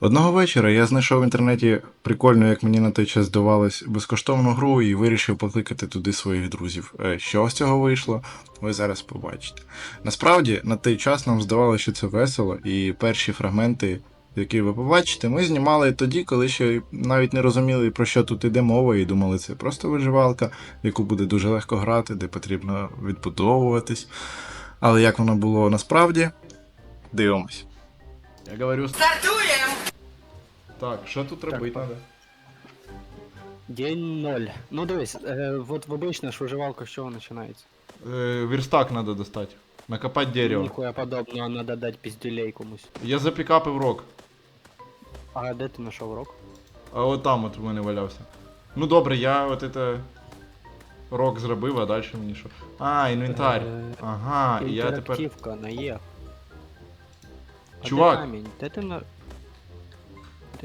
Одного вечора я знайшов в інтернеті прикольну, як мені на той час здавалось, безкоштовну гру і вирішив покликати туди своїх друзів. Е, Що з цього вийшло, ви зараз побачите. Насправді, на той час нам здавалося, що це весело, і перші фрагменти, які ви побачите, ми знімали тоді, коли ще навіть не розуміли, про що тут іде мова, і думали, це просто виживалка, яку буде дуже легко грати, де потрібно відбудовуватись. Але як воно було насправді, дивимось. Я говорю, так, що тут робити Так, треба? День ноль. Ну дивись, е, от в обычно ж виживалка з чого починається? Э, верстак надо достать. Накопать дерево. Ніхуя подобного, надо дати піздюлей комусь. Я запікапив рок. А де ти знайшов рок? А от там от в мене валявся. Ну добре, я от это. Рок зробив, а далі мені що. А, інвентар. Е, Ага, і я тепер. Інтерактивка на Є. А Чувак. Де камінь? Де ти на...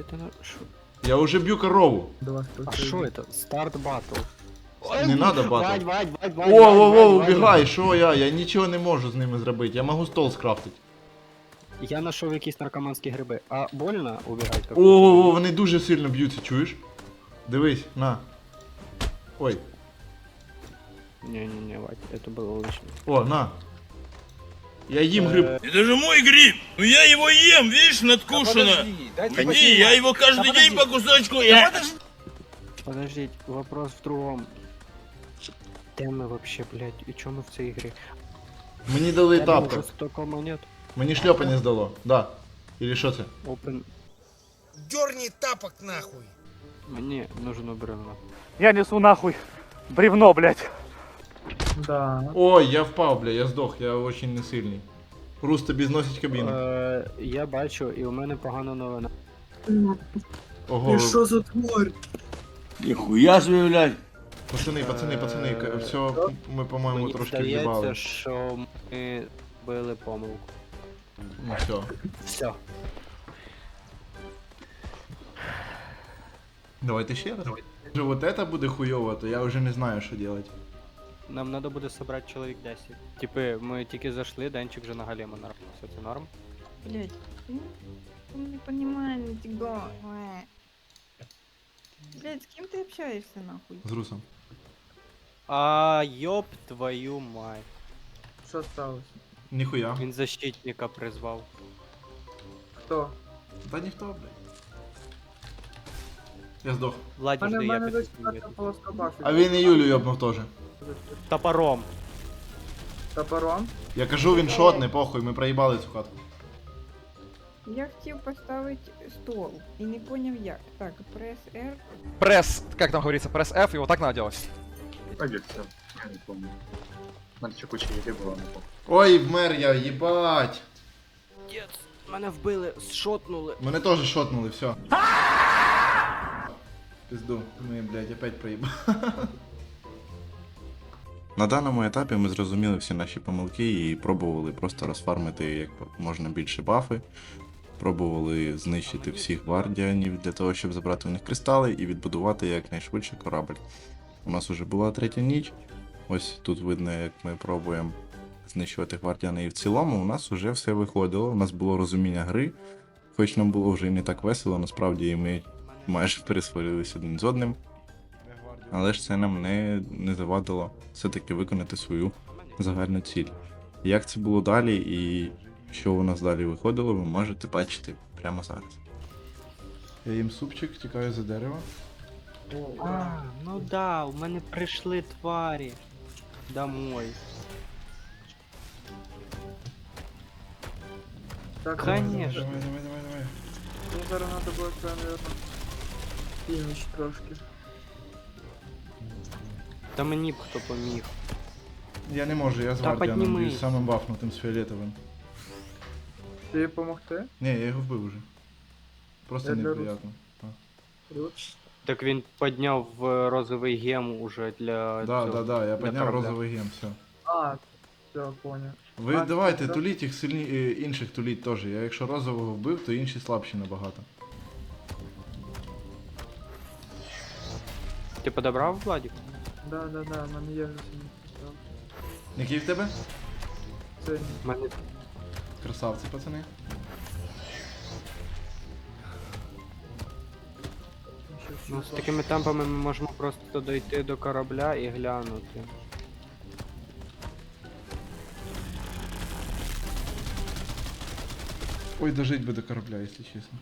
Ти. Шо? Я уже б'ю корову. А що це? Старт батл. Не надо батл. Вадь, вадь, вадь, вадь, О, во, вадь, во, вадь, убігай, що я? Я нічого не можу з ними зробити. Я можу стол скрафтити. Я знайшов якісь наркоманські гриби. А больно убігати? О, о, о, вони дуже сильно б'ються, чуєш? Дивись, на. Ой, Не-не-не, Вадь, это было лишнее. о, на. Я їм гриб. Это же мой гриб. Ну я его ем, видишь, надкушено. Иди, я его каждый Да день подожди. по кусочку. Я... Подождите, вопрос в другом. Де ми вообще, блядь, і чому в цій грі? Мені дали Тебе тапка. вже столько монет. Мені шльопання здало. Да. Или що це? Open. Дерни тапок нахуй. Мені нужно бревно. Я несу нахуй бревно, блядь. Ой, я впав, бля, я здох, я очень не сильний. Рус тобі зносить кабіну. Е, я бачу, і у мене погана новина. Ого. ви- Що за тварь? Нихуя себе, блядь. Пацани, пацани, пацани, к- все, ми, по-моєму, Мені трошки здається, в'їбали. що ми били помилку. Ну все. Все. Давайте ще раз. Якщо вот это буде хуйово, то я вже не знаю, що делать. Нам треба буде собрати чоловік 10. Типи, ми тільки зайшли, Денчик вже на галема норм. Все це норм. Блять, он не понимает нифига. Блять, с кем ты общаешься нахуй? З Русом. А йоп твою мать. Що сталося? Ніхуя. Він защитника призвав. Хто? Та ніхто, блядь. Я здох. У Владі мене, жди, в я мене під десь така полоска бафів. А він і Юлю йобнув теж. Топором. Топором? Я кажу, він шотний, похуй, ми проїбали цю хатку. Я хотів поставити стол і не поняв як. Так, прес R. Пресс, как там говорится, пресс F, и вот так надо делать. Пойдет все. Я не помню. У мене ще куча їди було, не помню. Ой, вмер я, їбать. Дід, мене вбили, шотнули. Мене теж шотнули, все. Пизду, ми, блядь, опять проїбали. На даному етапі ми зрозуміли всі наші помилки і пробували просто розфармити як можна більше бафи. Пробували знищити всіх гвардіанів для того, щоб забрати у них кристали і відбудувати якнайшвидше корабль. У нас вже була третя ніч. Ось тут видно, як ми пробуємо знищувати гвардіани. І в цілому у нас вже все виходило. У нас було розуміння гри, хоч нам було вже не так весело, насправді і ми майже пересварилися один з одним. Але ж це нам не, не завадило все-таки виконати свою загальну ціль. Як це було далі і що у нас далі виходило, ви можете бачити прямо зараз. Я їм супчик, тікаю за дерево. А, ну да, у мене прийшли тварі. Домой. Так, Конечно. Давай, давай, давай, давай. Ну, зараз треба було це, наверное, північ трошки. Та мені б хто поміг. Я не можу, я з Та гвардіаном піднімись. б'юсь самим бафнутим з фіолетовим. Тобі допомогти? Ні, я його вбив уже. Просто Я для неприятно. Плюс. Так він підняв е, розовий гем уже для. Да, цього, да, да, я підняв корабля. розовий гем, все. А, все, понял. Ви А, давайте да. туліть їх сильні, е, інших туліть теж. Я якщо розового вбив, то інші слабші набагато. Ти подобрав Владик? Да, да, да, в мене є вже сьогодні. Який в тебе? Це У мене Красавці, пацани. Ну, з такими темпами ми можемо просто дойти до корабля і глянути. Ой, дожить би до корабля, якщо чесно.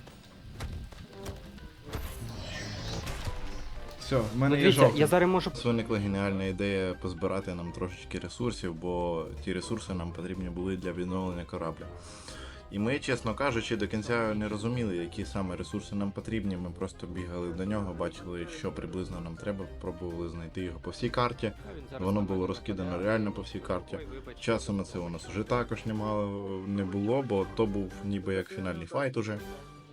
Все, в мене є Дивіться, жовтий. я зараз можу. Виникла геніальна ідея позбирати нам трошечки ресурсів, бо ті ресурси нам потрібні були для відновлення корабля. І ми, чесно кажучи, до кінця не розуміли, які саме ресурси нам потрібні. Ми просто бігали до нього, бачили, що приблизно нам треба, пробували знайти його по всій карті. Воно було розкидано реально по всій карті. Часу на це у нас вже також немало не було, бо то був ніби як фінальний файт уже.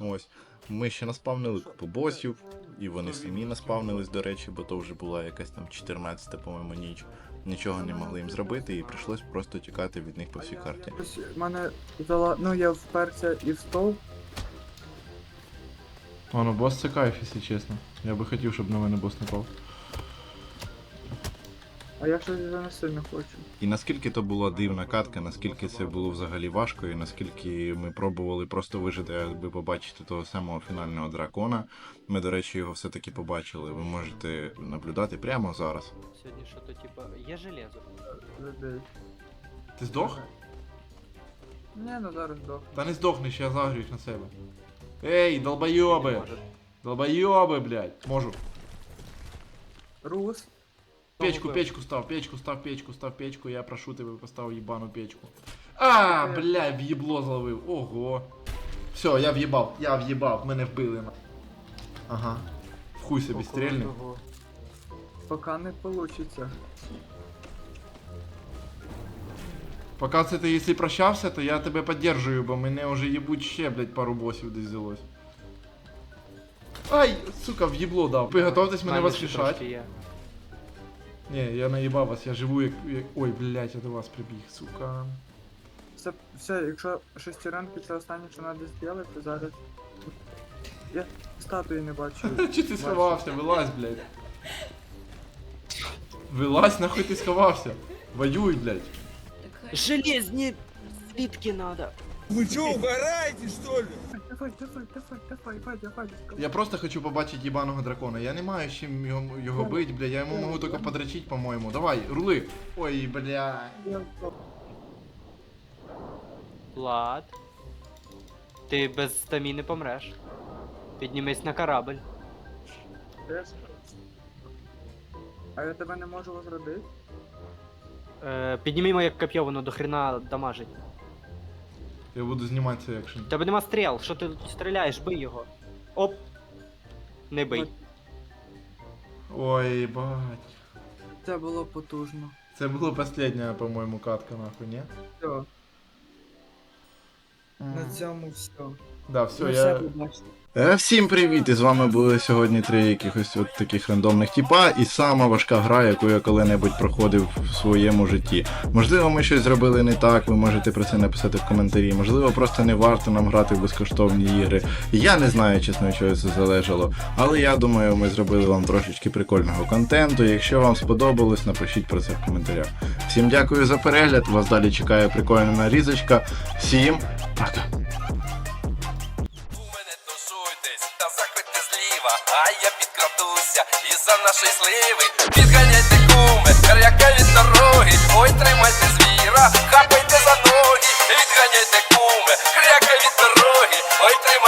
Ось. Ми ще наспавнили купу босів, і вони самі наспавнились, до речі, бо то вже була якась там 14-та, по-моєму, ніч. Нічого не могли їм зробити, і прийшлось просто тікати від них по всій карті. Мене зала... Ну я вперся і в стол. О, ну бос це кайф, якщо чесно. Я би хотів, щоб на мене бос не пав. А я щось вже не сильно хочу. І наскільки то була дивна катка, наскільки це було взагалі важко, і наскільки ми пробували просто вижити, аби побачити того самого фінального дракона. Ми, до речі, його все-таки побачили. Ви можете наблюдати прямо зараз. Сьогодні що то типа. Є железо. Людей. Ти здох? Ні, ну зараз дох. Та не здохни, ще я загрююсь на себе. Ей, долбойоби! Долбойоби, блядь! Можу. Рус. Печку, печку став, печку, став печку, став печку, я прошу тебе постав їбану печку. А, бля, в'єбло зловив. Ого. Все, я в'їбав, я в'їбав, мене вбили. Ага. В хуй собі Около стрільни. того. Не получиться. Поки це ти якщо прощався, то я тебе підтримую, бо мене вже їбуть ще, блядь, пару босів десь взялось. Ай, сука, в'єбло дав. Ви готовтесь мене Мене Ні, я наїбав вас, я живу як... як- Ой, блядь, я до вас прибіг, сука. Все, все, якщо шестеренки це останнє, що треба зробити, зараз. Я статуї не бачу. Чи ти сховався? Вилазь, блядь. Вилазь, нахуй ти сховався. Воюй, блядь. Железні слитки надо. Вы что, угораете, что ли? Давай, давай, давай, давай, Вадя, Вадя. Я просто хочу побачити їбаного дракона. Я не маю з чим його, його бить, блядь. Я йому можу тільки подрачить, по-моєму. Давай, рули. Ой, бля. Влад. Ти без стаміни помреш. Піднімись на корабль. А я тебе не можу возродити? Е, підніми моє коп'є, воно до хрена дамажить. Я буду знімати цей екшен. У тебе нема стріл, що ти тут стріляєш, бий його. Оп. Не бий. Ой, бать. Це було потужно. Це була остання, по-моєму, катка, нахуй, ні? Все, на цьому все. Да, все, я... Е, Всім привіт! І з вами були сьогодні три якихось от таких рандомних тіпа, і сама важка гра, яку я коли-небудь проходив в своєму житті. Можливо, ми щось зробили не так, ви можете про це написати в коментарі. Можливо, просто не варто нам грати в безкоштовні ігри. Я не знаю, чесно, від чого це залежало. Але я думаю, ми зробили вам трошечки прикольного контенту. Якщо вам сподобалось, напишіть про це в коментарях. Всім дякую за перегляд. Вас далі чекає прикольна нарізочка. Всім пока! Та закрити зліва, а я підкрадуся і за нашої сливи. Підганяйте куми, кряка від дороги. Ой, тримайте звіра, хапайте за ноги. Відганяйте куми, кряка від дороги. Ой, тримайте